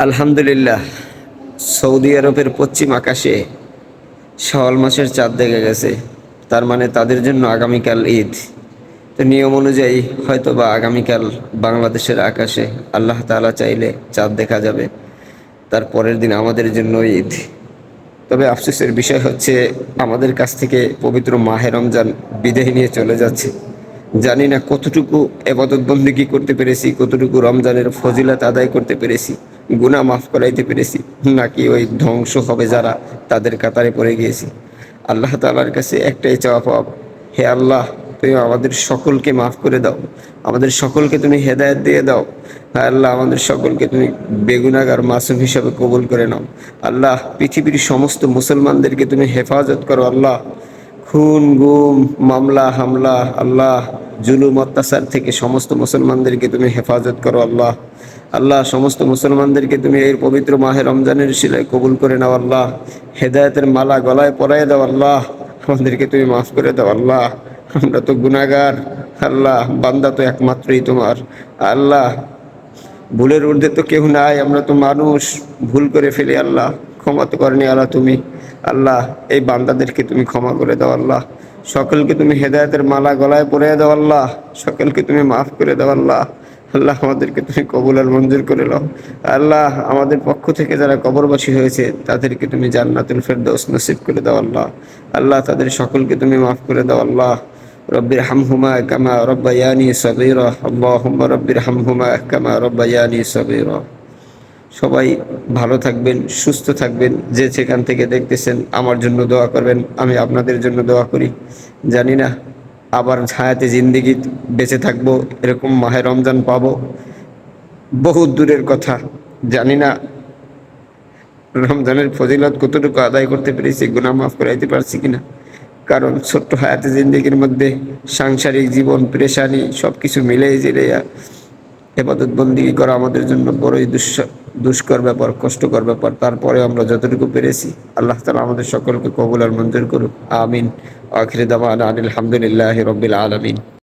আলহামদুলিল্লাহ, সৌদি আরবের পশ্চিম আকাশে শাওয়াল মাসের চাঁদ দেখা গেছে। তার মানে তাদের জন্য আগামীকাল ঈদ। তো নিয়ম অনুযায়ী হয়তো বা আগামীকাল বাংলাদেশের আকাশে আল্লাহ তাআলা চাইলে চাঁদ দেখা যাবে। তার পরের দিন আমাদের জন্য ঈদ। তবে আফসোসের বিষয় হচ্ছে, আমাদের কাছ থেকে পবিত্র মাহে রমজান বিদায় নিয়ে চলে যাচ্ছে। জানি না কতটুকু এবাদত বন্দিগি করতে পেরেছি, কতটুকু রমজানের ফজিলাত আদায় করতে পেরেছি, গুনাহ মাফ করাইতে পেরেছি, নাকি ওই ধ্বংস হবে যারা তাদের কাতারে পড়ে গিয়েছি। আল্লাহ তাআলার কাছে একটাই চাওয়া পাওয়া, হে আল্লাহ, তুমি আমাদের সকলকে মাফ করে দাও, আমাদের সকলকে তুমি হেদায়েত দিয়ে দাও। আল্লাহ, আমাদের সকলকে তুমি বেগুনাগার মাসুম হিসাবে কবুল করে নাও। আল্লাহ, পৃথিবীর সমস্ত মুসলমানদেরকে তুমি হেফাজত করো, আল্লাহ। খুন, গুম, মামলা, হামলা, আল্লাহ, জুলুম, অত্যাচার থেকে সমস্ত মুসলমানদেরকে তুমি হেফাজত করো, আল্লাহ। আল্লাহ, সমস্ত মুসলমানদেরকে তুমি এই পবিত্র মাহে রমজানের শিলায় কবুল করে নাও, আল্লাহ। হেদায়তের মালা গলায় পরায় দাও, আল্লাহ। আমাদেরকে তুমি মাফ করে দাও, আল্লাহ। আমরা তো গুনাহগার, আল্লাহ। বান্দা তো একমাত্রই তোমার, আল্লাহ। ভুলের ঊর্ধ্বে তো কেউ নাই, আমরা তো মানুষ। ভুল করে ফেলি, আল্লাহ। ক্ষমা তো করেনি আল্লাহ তুমি। আল্লাহ, এই বান্দাদেরকে তুমি ক্ষমা করে দাও আল্লাহ। সকলকে তুমি হেদায়তের মালা গলায় পরে দাও আল্লাহ। সকলকে তুমি মাফ করে দাও আল্লাহ। আল্লাহ, আমাদেরকে তুমি কবুল আর মঞ্জুর করে নাও। আল্লাহ, আমাদের পক্ষ থেকে যারা কবরবাসী হয়েছে, তাদেরকে তুমি জান্নাতুল ফেরদৌস নসিব করে দাও আল্লাহ। আল্লাহ, তাদের সকলকে তুমি মাফ করে দাও আল্লাহ। রব্বির হামহুমা কামা রব্বায়ানি সবির আল্লাহ রব্বির হামহুমা কামা রব্বায়ানি সবির সবাই ভালো থাকবেন, সুস্থ থাকবেন। যে সেখান থেকে দেখতেছেন আমার জন্য দোয়া করবেন, আমি আপনাদের জন্য দোয়া করি। জানি না আবার ছায়াতে জিন্দিগি বেঁচে থাকব, এরকম মাহে রমজান পাবো। বহু দূরের কথা, জানি না রমজানের ফজিলত কতটুকু আদায় করতে পেরেছি, গুনাহ মাফ করাইতে পারছি কিনা। কারণ ছোট্ট হায়াতে জিন্দিগির মধ্যে সাংসারিক জীবন, পেরেশানি সব কিছু মিলেই জিলে এবাদত বন্দি করা আমাদের জন্য বড়ই দুঃস দুষ্কর ব্যাপার, কষ্টকর ব্যাপার, তারপরে আমরা যতটুকু পেরেছি, আল্লাহ তালা আমাদের সকলকে কবুল আর মঞ্জুর করুক। আমিন। আখির দামান আলহামদুলিল্লাহ রবিল আলমিন।